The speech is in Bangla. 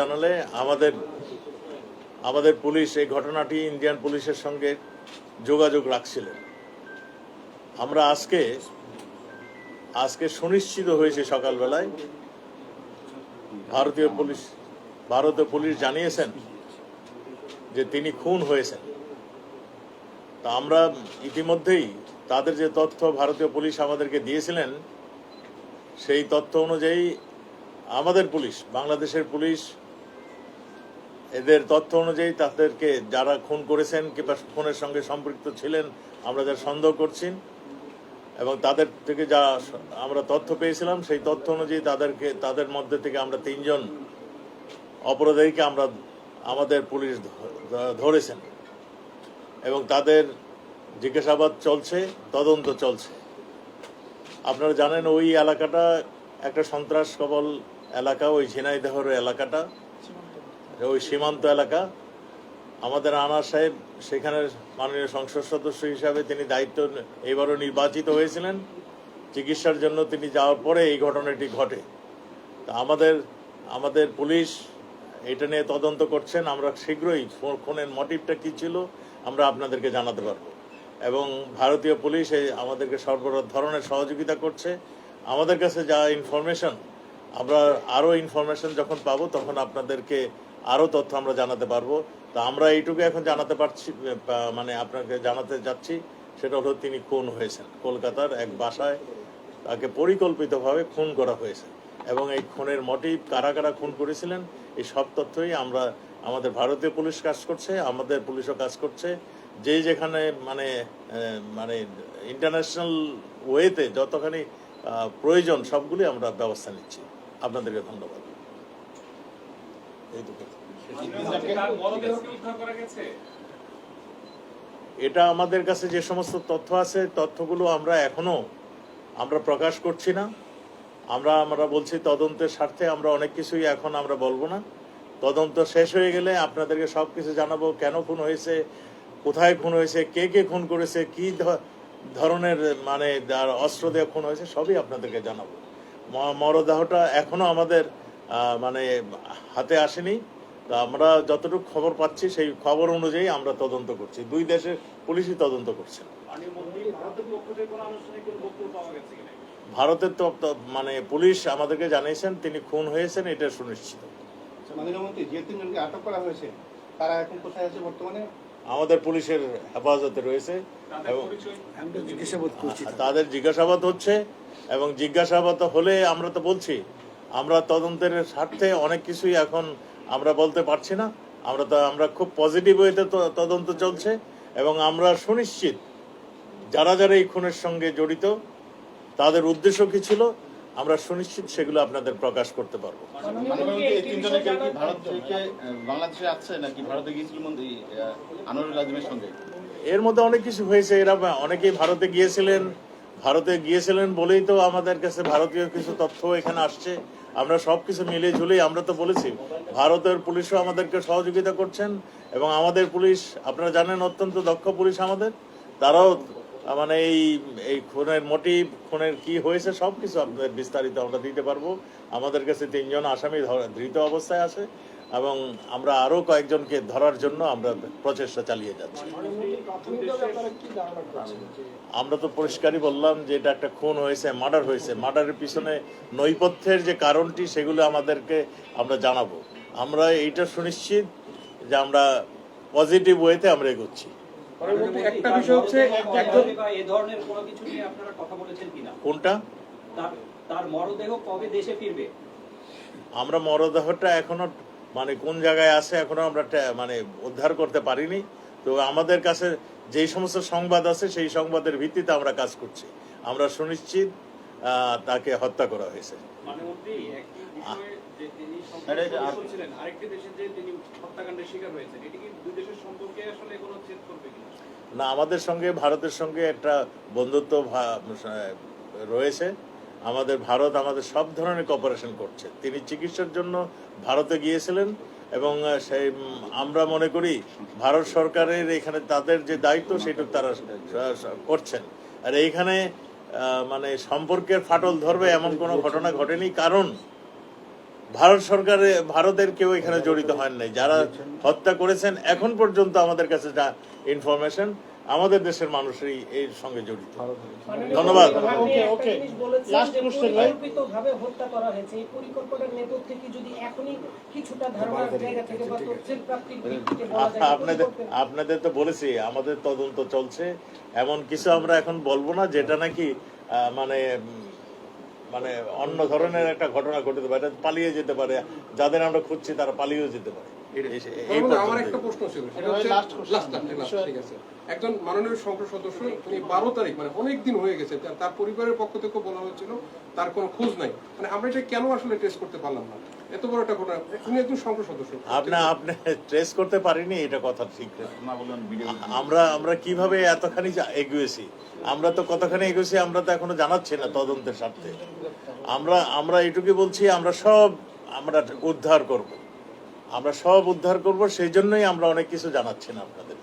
জানালে আমাদের আমাদের পুলিশ এই ঘটনাটি ইন্ডিয়ান পুলিশের সঙ্গে যোগাযোগ রাখছিলেন। আমরা আজকে আজকে সুনিশ্চিত হয়েছে সকালবেলায়, ভারতীয় পুলিশ ভারতীয় পুলিশ জানিয়েছেন যে তিনি খুন হয়েছেন। তা আমরা ইতিমধ্যেই তাদের যে তথ্য ভারতীয় পুলিশ আমাদেরকে দিয়েছিলেন, সেই তথ্য অনুযায়ী আমাদের পুলিশ, বাংলাদেশের পুলিশ এদের তথ্য অনুযায়ী তাদেরকে যারা খুন করেছেন কিংবা খুনের সঙ্গে সম্পৃক্ত ছিলেন, আমরা যারা সন্দেহ করছি। এবং তাদের থেকে যা আমরা তথ্য পেয়েছিলাম, সেই তথ্য অনুযায়ী তাদেরকে, তাদের মধ্যে থেকে আমরা তিনজন অপরাধীকে আমরা, আমাদের পুলিশ ধরেছেন। এবং তাদের জিজ্ঞাসাবাদ চলছে, তদন্ত চলছে। আপনারা জানেন ওই এলাকাটা একটা সন্ত্রাস কবল এলাকা, ওই ঝিনাইদহর এলাকাটা। ওই সীমান্ত এলাকা। আমাদের আনার সাহেব সেখানের মাননীয় সংসদ সদস্য হিসাবে তিনি দায়িত্ব এবারও নির্বাচিত হয়েছিলেন। চিকিৎসার জন্য তিনি যাওয়ার পরে এই ঘটনাটি ঘটে। তা আমাদের আমাদের পুলিশ এটা নিয়ে তদন্ত করছেন। আমরা শীঘ্রই খুনের মোটিভটা কী ছিল আমরা আপনাদেরকে জানাতে পারব। এবং ভারতীয় পুলিশ এই আমাদেরকে সর্ব ধরনের সহযোগিতা করছে। আমাদের কাছে যা ইনফরমেশন আমরা আরও ইনফরমেশন যখন পাবো তখন আপনাদেরকে আরও তথ্য আমরা জানাতে পারব। তা আমরা এইটুকু এখন জানাতে পারছি মানে আপনাকে জানাতে যাচ্ছি, সেটা হলো তিনি খুন হয়েছেন। কলকাতার এক বাসায় তাকে পরিকল্পিতভাবে খুন করা হয়েছে। এবং এই খুনের মোটিভ কারা কারা খুন করেছিলেন, এই সব তথ্যই আমরা, আমাদের ভারতীয় পুলিশ কাজ করছে, আমাদের পুলিশও কাজ করছে। যে যেখানে মানে মানে ইন্টারন্যাশনাল ওয়েতে যতখানি প্রয়োজন সবগুলি আমরা ব্যবস্থা নিচ্ছি। আপনাদেরকে ধন্যবাদ। এটা আমাদের কাছে যে সমস্ত তথ্য আছে, তথ্যগুলো আমরা এখনও আমরা প্রকাশ করছি না। আমরা আমরা বলছি তদন্তের স্বার্থে আমরা অনেক কিছুই এখন আমরা বলব না। তদন্ত শেষ হয়ে গেলে আপনাদেরকে সব কিছু জানাব, কেন খুন হয়েছে, কোথায় খুন হয়েছে, কে কে খুন করেছে, কি ধরনের মানে অস্ত্র দিয়ে খুন হয়েছে, সবই আপনাদেরকে জানাব। মরদেহটা এখনও আমাদের মানে হাতে আসেনি। তা আমরা যতটুকু খবর পাচ্ছি সেই খবর অনুযায়ী আমরা তদন্ত করছি। দুই দেশের পুলিশই তদন্ত করছে। ভারতের পক্ষ থেকে কোনো আনুষ্ঠানিক কোনো বক্তব্য পাওয়া গেছে কিনা? ভারতের তো মানে পুলিশ আমাদেরকে জানিয়েছেন তিনি খুন হয়েছেন এটা সুনিশ্চিত। আটক করা হয়েছে তারা এখন কোথায় আছে বর্তমানে? আমাদের পুলিশের হেফাজতে রয়েছে। এবং তাদের জিজ্ঞাসাবাদ হচ্ছে এবং জিজ্ঞাসাবাদ হলে আমরা তো বলছি আমরা তদন্তের স্বার্থে অনেক কিছুই এখন আমরা বলতে পারছি না। আমরা তো আমরা খুব পজিটিভ ওয়েতে তো- তদন্ত চলছে এবং আমরা সুনিশ্চিত যারা যারা এই খুনের সঙ্গে জড়িত তাদের উদ্দেশ্য কি ছিল আমরা সুনিশ্চিত সেগুলো আপনাদের প্রকাশ করতে পারব। সঙ্গে? এর মধ্যে অনেক কিছু হয়েছে। এরা অনেকেই ভারতে গিয়েছিলেন ভারতে গিয়েছিলেন বলেই তো আমাদের কাছে ভারতীয় কিছু তথ্য এখানে আসছে। আমরা সব কিছু মিলে ঝুলেই আমরা তো বলেছি, ভারতের পুলিশও আমাদেরকে সহযোগিতা করছেন এবং আমাদের পুলিশ, আপনারা জানেন, অত্যন্ত দক্ষ পুলিশ আমাদের। তারাও মানে এই এই খুনের মোটিভ খুনের কি হয়েছে সব কিছু আপনাদের বিস্তারিত আমরা দিতে পারব। আমাদের কাছে তিনজন আসামি ধৃত অবস্থায় আছে। এবং আমরা আরও কয়েকজনকে ধরার জন্য আমরা প্রচেষ্টা চালিয়ে যাচ্ছি। আমরা তো পরিষ্কারই বললাম যে এটা একটা খুন হয়েছে মার্ডার হয়েছে। মার্ডারের পিছনে নৈপথ্যের যে কারণটি সেগুলো আমাদেরকে আমরা জানাব। আমরা এইটা সুনিশ্চিত যে আমরা পজিটিভ ওয়েতে আমরা এগোচ্ছি। একটা বিষয় হচ্ছে একজন ধরনের কোনো কিছু নিয়ে আপনারা কথা বলেছেন কিনা? কোনটা? তার তার মরদেহ কবে দেশে ফিরবে? আমরা মরদেহটা এখনও মানে কোন জায়গায় আছে এখনও আমরা ট্যা- মানে উদ্ধার করতে পারিনি। তো আমাদের কাছে যেই সমস্ত সংবাদ আছে সেই সংবাদের ভিত্তিতে আমরা কাজ করছি। আমরা সুনিশ্চিত তাকে হত্যা করা হয়েছে। মাননীয় মন্ত্রী একটি বিষয়ে যে তিনি আরে, আর- সম্পর্কে ছিলেন আরেকটি দেশে যে তিনি হত্যাকাণ্ডের শিকার হয়েছেন এটি কি দুই দেশের সম্পর্কে আসলে কোনো ছেদ করবে কিনা? না আমাদের সঙ্গে ভারতের সঙ্গে একটা বন্ধুত্ব ভা- রয়েছে। আমাদের ভারত আমাদের সব ধরনের কপারেশন করছে। তিনি চিকিৎসার জন্য ভারতে গিয়েছিলেন এবং সেই আমরা মনে করি ভারত সরকারের এখানে তাদের যে দায়িত্ব সেটুকু তারা করছেন। আর এইখানে মানে সম্পর্কের ফাটল ধরবে এমন কোনো ঘটনা ঘটেনি, কারণ ভারত সরকারে, ভারতের কেউ এখানে জড়িত হন নাই। যারা হত্যা করেছেন, এখন পর্যন্ত আমাদের কাছে যা ইনফরমেশন আমাদের দেশের মানুষই এর সঙ্গে জড়িত। ধন্যবাদ। ওকে ওকে। লাস্ট কোশ্চেন ভাই। পরিকল্পিতভাবে হত্যা করা হয়েছে। এই পরিকল্পনার নেপথ্যে কি যদি এখনই কিছুটা ধারণার জায়গা থেকে বা তথ্যের প্রাপ্তির ভিত্তিতে বলা যায় আ- আপনাদের আপনাদের তো বলেছি আমাদের তদন্ত চলছে। এমন কিছু আমরা এখন বলব না যেটা নাকি মানে মানে অন্য ধরনের একটা ঘটনা ঘটতে পারে এটা পালিয়ে যেতে পারে। যাদের আমরা খুঁজছি তারা পালিয়েও যেতে পারে। আমার একটা প্রশ্ন ছিল সেটা হচ্ছে last question. last, last, last, ঠিক আছে। একজন মাননীয় সংসদ সদস্য উনি বারো তারিখ মানে অনেক দিন হয়ে গেছে তার- পরিবারের পক্ষ থেকে বলা হয়েছিল তার কোনো খোঁজ নাই। মানে আমরা এটা কেন আসলে টেস্ট করতে পারলাম না? এত বড় একটা ঘটনা। উনি একজন সংসদ সদস্য। আপনি আপনি ট্রেস করতে পারিনি এটা কথা ঠিক। না। না আমরা আমরা কীভাবে এতখানি এগিয়েছি? আমরা তো কতখানি এগিয়েছি আমরা তো এখনও জানাচ্ছি না তদন্তের স্বার্থে। আমরা আমরা এটুকু বলছি আমরা সব আমরা উদ্ধার করব। আমরা সব উদ্ধার করব সেই জন্যই আমরা অনেক কিছু জানাচ্ছি না আপনাদের।